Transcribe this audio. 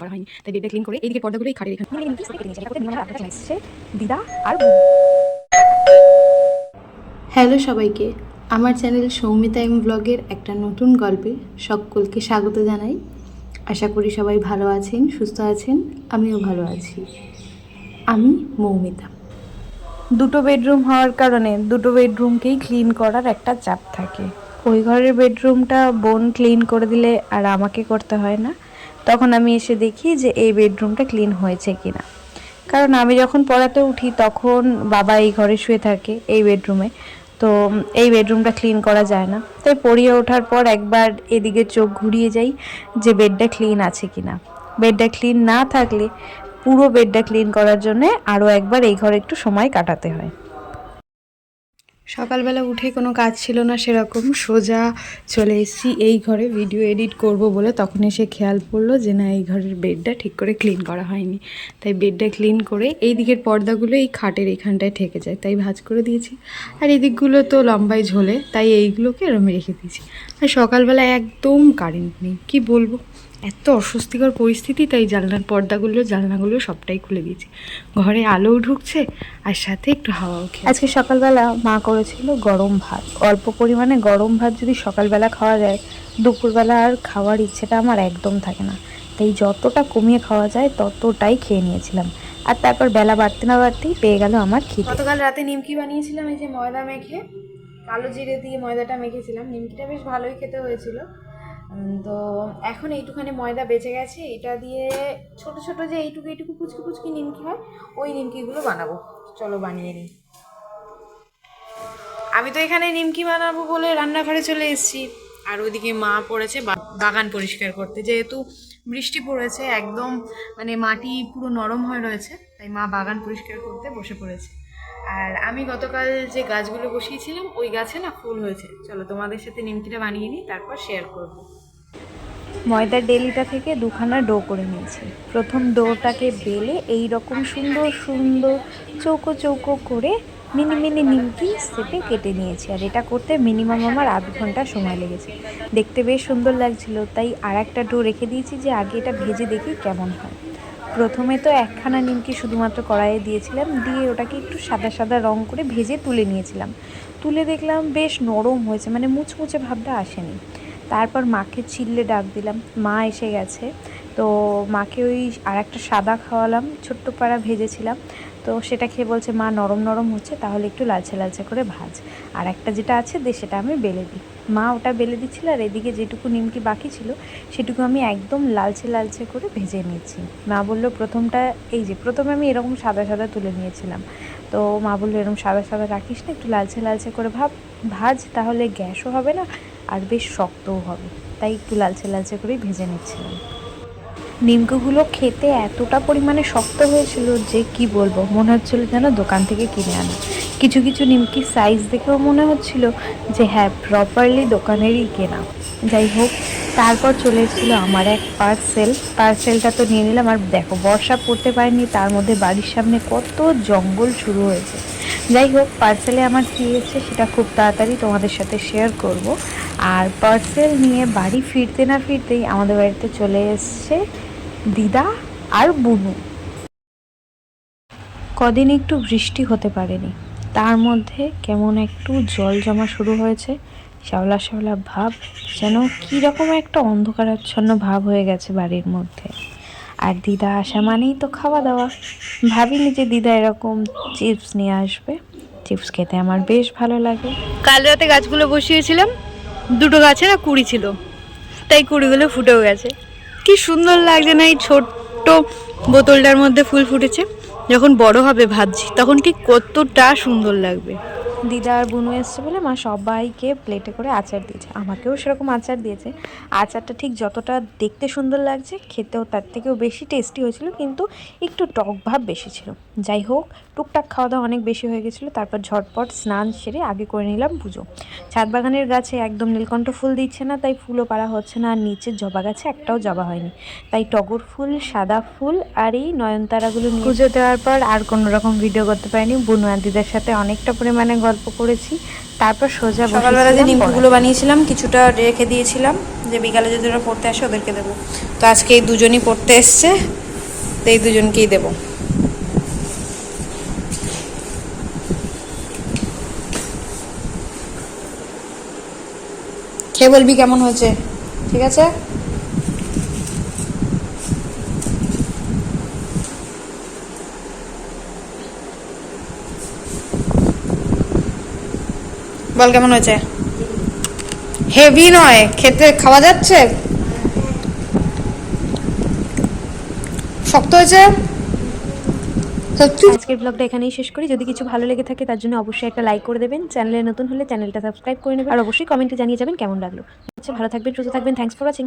করা হয়নি। তাই বেডটা ক্লিন করে এইদিকে পর্দাগুলো এই খাটের এখানে দিদা আর হ্যালো সবাইকে। আমার চ্যানেল সৌমিতা এম ব্লগের একটা নতুন গল্পে সকলকে স্বাগত জানাই। আশা করি সবাই ভালো আছেন সুস্থ আছেন আমিও ভালো আছি। আমি মৌমিতা। দুটো বেডরুম হওয়ার কারণে দুটো বেডরুমকেই ক্লিন করার একটা চাপ থাকে। ওই ঘরের বেডরুমটা বোন ক্লিন করে দিলে আর আমাকে করতে হয় না। তখন আমি এসে দেখি যে এই বেডরুমটা ক্লিন হয়েছে কিনা। কারণ আমি যখন পড়াতে উঠি তখন বাবা এই ঘরে শুয়ে থাকে এই বেডরুমে। তো এই বেডরুমটা ক্লিন করা যায় না। তাই পড়িয়ে ওঠার পর একবার এদিকে চোখ ঘুরিয়ে যাই যে বেডটা ক্লিন আছে কিনা। বেডটা ক্লিন না থাকলে পুরো বেডটা ক্লিন করার জন্যে আরও একবার এই ঘরে একটু সময় কাটাতে হয়। সকালবেলা উঠে কোনো কাজ ছিল না, সেরকম সোজা চলে এসেছি। এই ঘরে ভিডিও এডিট করব বলে তখন এসে খেয়াল পড়ল যে না, এই ঘরের বেডটা ঠিক করে ক্লিন করা হয়নি। তাই বেডটা ক্লিন করে এই দিকের পর্দাগুলো এই খাটের এখানটায় ঠেকে যায়। তাই ভাজ করে দিয়েছি। আর এই দিকগুলো তো লম্বাই ঝোলে, তাই এইগুলোকে এরম রেখে দিয়েছি। আর সকালবেলা একদম কারেন্ট নেই, কি বলব? এত অস্বস্তিকর পরিস্থিতি তাই জানলার পর্দাগুলো জানলাগুলো সবটাই খুলে দিয়েছি। ঘরে আলোও ঢুকছে আর সাথে একটু হাওয়াও খেয়ে আজকে সকালবেলা মা করেছিল গরম ভাত। অল্প পরিমাণে গরম ভাত যদি সকালবেলা খাওয়া যায় দুপুরবেলা আর খাওয়ার ইচ্ছেটা আমার একদম থাকে না। তাই যতটা কমিয়ে খাওয়া যায় ততটাই খেয়ে নিয়েছিলাম। আর তারপর বেলা বাড়তে না বাড়তেই পেয়ে গেল আমার খিদে। গতকাল রাতে নিমকি বানিয়েছিলাম এই যে ময়দা মেখে কালো জিরে দিয়ে ময়দাটা মেখেছিলাম। নিমকিটা বেশ ভালোই খেতে হয়েছিল। তো এখন এইটুখানি ময়দা বেঁচে গেছে, এটা দিয়ে ছোট ছোট যে এইটুকু এইটুকু কুচকি কুচকি নিমকি হয়, ওই নিমকিগুলো বানাবো। চলো বানিয়ে নিই। আমি তো এখানে নিমকি বানাবো বলে রান্নাঘরে চলে এসেছি। আর ওইদিকে মা পড়েছে বাগান পরিষ্কার করতে। যেহেতু বৃষ্টি পড়েছে, একদম মানে মাটি পুরো নরম হয়ে রয়েছে, তাই মা বাগান পরিষ্কার করতে বসে পড়েছে। আর আমি গতকাল যে গাছগুলো বসিয়েছিলাম, ওই গাছে না ফুল হয়েছে। চলো তোমাদের সাথে নিমকিটা বানিয়ে নিই, তারপর শেয়ার করব। ময়দার ডেলিটা থেকে দুখানা ডো করে নিয়েছি। প্রথম ডোটাকে বেলে এই রকম সুন্দর সুন্দর চৌকো চৌকো করে মিনি মিনি নিমকি সেপে কেটে নিয়েছি। আর এটা করতে মিনিমাম আমার আধ ঘণ্টা সময় লেগেছে। দেখতে বেশ সুন্দর লাগছিল, তাই আর একটা ডো রেখে দিয়েছি যে আগে এটা ভেজে দেখি কেমন হয়। প্রথমে তো একখানা নিমকি শুধুমাত্র কড়াইয়ে দিয়েছিলাম, দিয়ে ওটাকে একটু সাদা সাদা রং করে ভেজে তুলে নিয়েছিলাম। তুলে দেখলাম বেশ নরম হয়েছে মানে মুচমুচে ভাবটা আসেনি। তারপর মাকে চিল্লে ডাক দিলাম, মা এসে গেছে। তো মাকে ওই আর একটা সাদা খাওয়ালাম, ছোট্ট পাড়া ভেজেছিলাম। তো সেটা খেয়ে বলছে, মা, নরম নরম হচ্ছে, তাহলে একটু লালচে লালচে করে ভাজ। আর একটা যেটা আছে, দে, সেটা আমি বেলে দিই। মা ওটা বেলে দিচ্ছিল, আর এদিকে যেটুকু নিমকি বাকি ছিল, সেটুকু আমি একদম লালচে লালচে করে ভেজে নিয়েছি। মা বলল, প্রথমটা, এই যে, প্রথমে আমি এরকম সাদা সাদা তুলে নিয়েছিলাম। তো মা বলল, এরকম সাদা সাদা রাখিস না, একটু লালচে লালচে করে ভাব, ভাজ, তাহলে গ্যাসও হবে না, আর বেশ শক্তও হবে। তাই একটু লালচে লালচে করেই ভেজে নিচ্ছিলাম। নিমকিগুলো খেতে এতটা পরিমাণে শক্ত হয়েছিল যে কি বলব? মনে হচ্ছিল যেন দোকান থেকে কিনে আনা। কিছু কিছু নিমকি সাইজ দেখেও মনে হচ্ছিল যে হ্যাঁ প্রপারলি দোকানেরই কেনা। যাই হোক, তারপর চলে এসেছিল আমার এক পার্সেল পার্সেলটা তো নিয়ে নিলাম, আর দেখো, বর্ষা পড়তে পারেনি, তার মধ্যে বাড়ির সামনে কত জঙ্গল শুরু হয়েছে। যাই হোক পার্সেলে আমার কী এসেছে সেটা খুব তাড়াতাড়ি তোমাদের সাথে শেয়ার করব। আর পার্সেল নিয়ে বাড়ি ফিরতে না ফিরতেই আমাদের বাড়িতে চলে এসছে দিদা আর বুনু। কদিন একটু বৃষ্টি হতে পারেনি। তার মধ্যে কেমন একটু জল জমা শুরু হয়েছে, শ্যাওলা শ্যাওলা ভাব, যেন কীরকম একটা অন্ধকারাচ্ছন্ন ভাব হয়ে গেছে বাড়ির মধ্যে। আর দিদা আসা মানেই তো খাওয়া দাওয়া ভাবিনি যে দিদা এরকম চিপস নিয়ে আসবে। চিপস খেতে আমার বেশ ভালো লাগে। কাল রাতে গাছগুলো বসিয়েছিলাম। দুটো গাছে না কুড়ি ছিল। তাই কুড়িগুলো ফুটেও গেছে। কি সুন্দর লাগছে না এই ছোট্ট বোতলটার মধ্যে ফুল ফুটেছে? যখন বড় হবে ভাবছি, তখন ঠিক কতটা সুন্দর লাগবে? দিদা আর বুনু এসছে বলে মা সবাইকে প্লেটে করে আচার দিয়েছে। আমাকেও সেরকম আচার দিয়েছে। আচারটা ঠিক যতটা দেখতে সুন্দর লাগছে, খেতেও তার থেকেও বেশি টেস্টি হয়েছিল, কিন্তু একটু টক ভাব বেশি ছিল। যাই হোক, টুকটাক খাওয়া দাওয়া অনেক বেশি হয়ে গেছিল, তারপর ঝটপট স্নান সেরে আগে করে নিলাম পুজো। ছাদ বাগানের গাছে একদম নীলকণ্ঠ ফুল দিচ্ছে না, তাই ফুলও পাড়া হচ্ছে না, আর নিচের জবা গাছে একটাও জবা হয়নি। তাই টগর ফুল, সাদা ফুল আর এই নয়নতারাগুলো নিয়ে পুজো দেওয়ার পর আর কোনো রকম ভিডিও করতে পারিনি। বুনু আর দিদার সাথে অনেকটা পরিমাণে গল্প গল্প করেছি। তারপর সোজা সকালবেলা যে নিমকিগুলো বানিয়েছিলাম কিছুটা রেখে দিয়েছিলাম যে বিকালে যদি ওরা পড়তে আসে ওদেরকে দেবো। তো আজকে এই দুজনই পড়তে এসছে তো এই দুজনকেই দেবো। খেয়ে বলবি কেমন হয়েছে? ঠিক আছে? বল, কেমন হয়েছে? হেভি নয়। খেতে খাওয়া যাচ্ছে? শক্ত হয়েছে? আজকের ব্লগটা এখানেই শেষ করি। যদি কিছু ভালো লেগে থাকে, তার জন্য অবশ্যই একটা লাইক করে দেবেন। চ্যানেলে নতুন হলে চ্যানেলটা সাবস্ক্রাইব করে নেবেন। আর অবশ্যই কমেন্টে জানিয়ে যাবেন কেমন লাগল। আচ্ছা ভালো থাকবেন, সুস্থ থাকবেন। Thanks for watching